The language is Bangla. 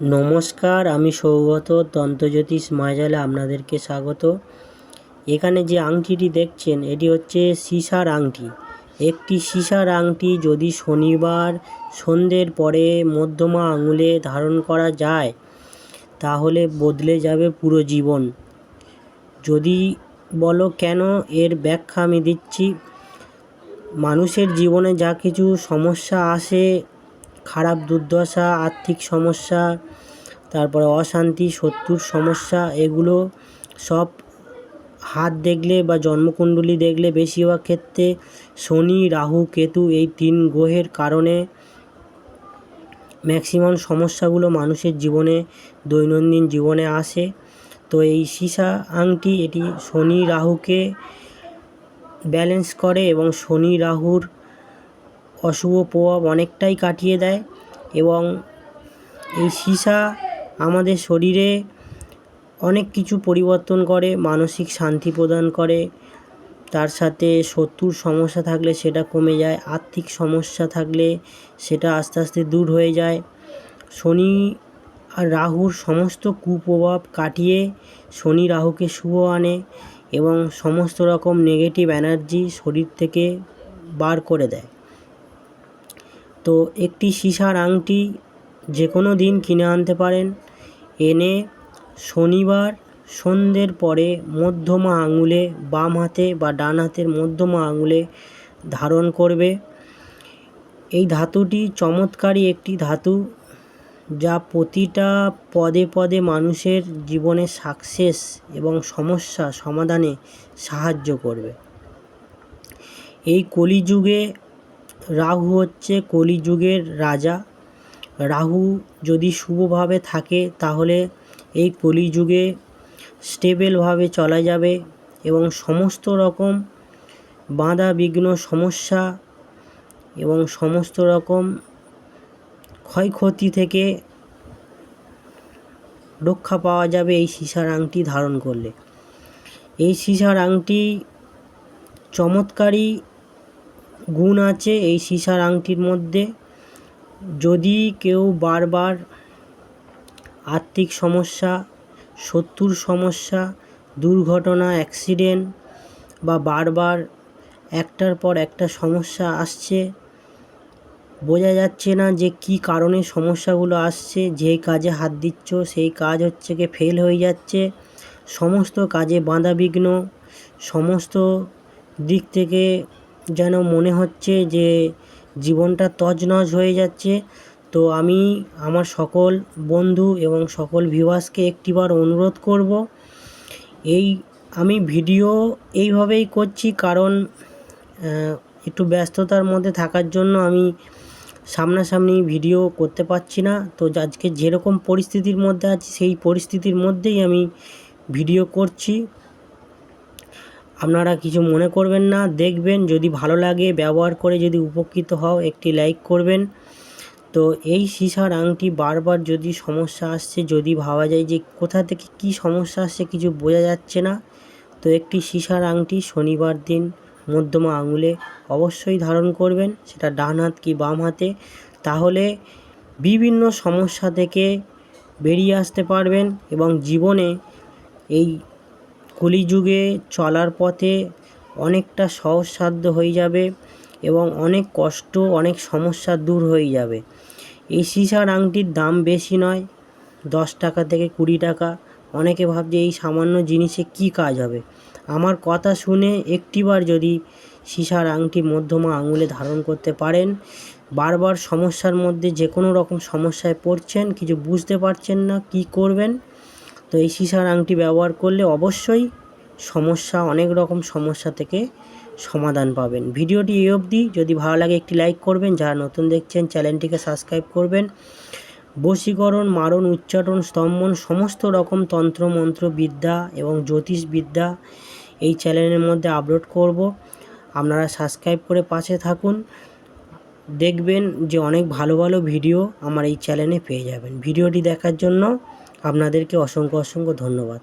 নমস্কার, আমি সৌগত দন্তজ্যোতিষ মায়াজালে আপনাদেরকে স্বাগত। এখানে যে আংটিটি দেখছেন, এটি হচ্ছে সীসার আংটি। একটি সীসার আংটি যদি শনিবার সন্ধ্যের পরে মধ্যমা আঙুলে ধারণ করা যায়, তাহলে বদলে যাবে পুরো জীবন। যদি বলো কেন, এর ব্যাখ্যা আমি দিচ্ছি। মানুষের জীবনে যা কিছু সমস্যা আসে খারাপ দুর্দশা, আর্থিক সমস্যা, তারপরে অশান্তি, শত্রুর সমস্যা, এগুলো সব হাত দেখলে বা জন্মকুণ্ডলী দেখলে বেশিরভাগ ক্ষেত্রে শনি, রাহু, কেতু এই তিন গ্রহের কারণে ম্যাক্সিমাম সমস্যাগুলো মানুষের জীবনে, দৈনন্দিন জীবনে আসে। তো এই সীসা আংটি এটি শনি, রাহুকে ব্যালেন্স করে এবং শনি, রাহুর অশুভ প্রভাব অনেকটাই কাটিয়ে দেয় এবং এই সীসা আমাদের শরীরে অনেক কিছু পরিবর্তন করে, মানসিক শান্তি প্রদান করে। তার সাথে শত্রুর সমস্যা থাকলে সেটা কমে যায়, আর্থিক সমস্যা থাকলে সেটা আস্তে আস্তে দূর হয়ে যায়। শনি আর রাহুর সমস্ত কুপ্রভাব কাটিয়ে শনি রাহুকে শুভ আনে এবং সমস্ত রকম নেগেটিভ এনার্জি শরীর থেকে বার করে দেয়। তো একটি সীসার আংটি যে কোনো দিন কিনে আনতে পারেন। এনে শনিবার সন্ধ্যের পরে মধ্যমা আঙুলে বাম হাতে বা ডান হাতের মধ্যমা আঙুলে ধারণ করবে। এই ধাতুটি চমৎকারী একটি ধাতু যা প্রতিটা পদে পদে মানুষের জীবনে সাকসেস এবং সমস্যা সমাধানে সাহায্য করবে। এই কলিযুগে রাহু হচ্ছে কলিযুগের রাজা। রাহু যদি শুভভাবে থাকে, তাহলে এই কলিযুগে স্টেবেলভাবে চলা যাবে এবং সমস্ত রকম বাঁধা বিঘ্ন সমস্যা এবং সমস্ত রকম ক্ষয়ক্ষতি থেকে রক্ষা পাওয়া যাবে এই সীসার আংটি ধারণ করলে। এই সীসার আংটি চমৎকারী গুণ আছে এই সীসার আংটির মধ্যে। যদি কেউ বারবার আর্থিক সমস্যা, শত্রুর সমস্যা, দুর্ঘটনা, অ্যাক্সিডেন্ট বা বারবার একটার পর একটা সমস্যা আসছে, বোঝা যাচ্ছে না যে কি কারণে সমস্যাগুলো আসছে, যেই কাজে হাত দিচ্ছ, সেই কাজ হচ্ছে কি ফেল হয়ে যাচ্ছে। সমস্ত কাজে বাধা বিঘ্ন সমস্ত দিক থেকে যেন মনে হচ্ছে যে জীবনটা তছনছ হয়ে যাচ্ছে। তো আমি আমার সকল বন্ধু এবং সকল ভিউয়ার্সকে একটিবার অনুরোধ করব, এই আমি ভিডিও এইভাবেই করছি কারণ একটু ব্যস্ততার মধ্যে থাকার জন্য আমি সামনাসামনি ভিডিও করতে পারছি না। তো আজকে যেরকম পরিস্থিতির মধ্যে আছি, সেই পরিস্থিতির মধ্যেই আমি ভিডিও করছি। আপনারা কিছু মনে করবেন না, দেখবেন, যদি ভালো লাগে, ব্যবহার করে যদি উপকৃত হও, একটি লাইক করবেন। তো এই সীসার আংটি বারবার যদি সমস্যা আসছে, যদি ভাবা যায় যে কোথা থেকে কি সমস্যা আসছে, কিছু বোঝা যাচ্ছে না, তো একটি সীসার আংটি শনিবার দিন মধ্যমা আঙুলে অবশ্যই ধারণ করবেন, সেটা ডান হাত কি বাম হাতে, তাহলে বিভিন্ন সমস্যা থেকে বেরিয়ে আসতে পারবেন এবং জীবনে এই কলিযুগে চলার পথে অনেকটা সহজসাধ্য হয়ে যাবে এবং অনেক কষ্ট, অনেক সমস্যা দূর হয়ে যাবে। এই সীসার আংটির দাম বেশি নয়, দশ টাকা থেকে কুড়ি টাকা। অনেকে ভাবছে এই সামান্য জিনিসে কি কাজ হবে? আমার কথা শুনে একটিবার যদি সীসার আংটি মধ্যমা আঙুলে ধারণ করতে পারেন, বারবার সমস্যার মধ্যে যে কোনো রকম সমস্যায় পড়ছেন, কিছু বুঝতে পারছেন না, কি করবেন? তো এই সীসার আংটি ব্যবহার করলে অবশ্যই সমস্যা, অনেক রকম সমস্যা থেকে সমাধান পাবেন। ভিডিওটি এই অবধি। যদি ভালো লাগে একটি লাইক করবেন, যারা নতুন দেখছেন চ্যানেলটিকে সাবস্ক্রাইব করবেন। বশীকরণ, মারণ, উচ্চারণ, স্তম্ভন, সমস্ত রকম তন্ত্র, মন্ত্র, বিদ্যা এবং জ্যোতিষ বিদ্যা এই চ্যানেলের মধ্যে আপলোড করব। আপনারা সাবস্ক্রাইব করে পাশে থাকুন। দেখবেন যে অনেক ভালো ভালো ভিডিও আমার এই চ্যানেলে পেয়ে যাবেন। ভিডিওটি দেখার জন্য আপনাদেরকে অসংখ্য অসংখ্য ধন্যবাদ।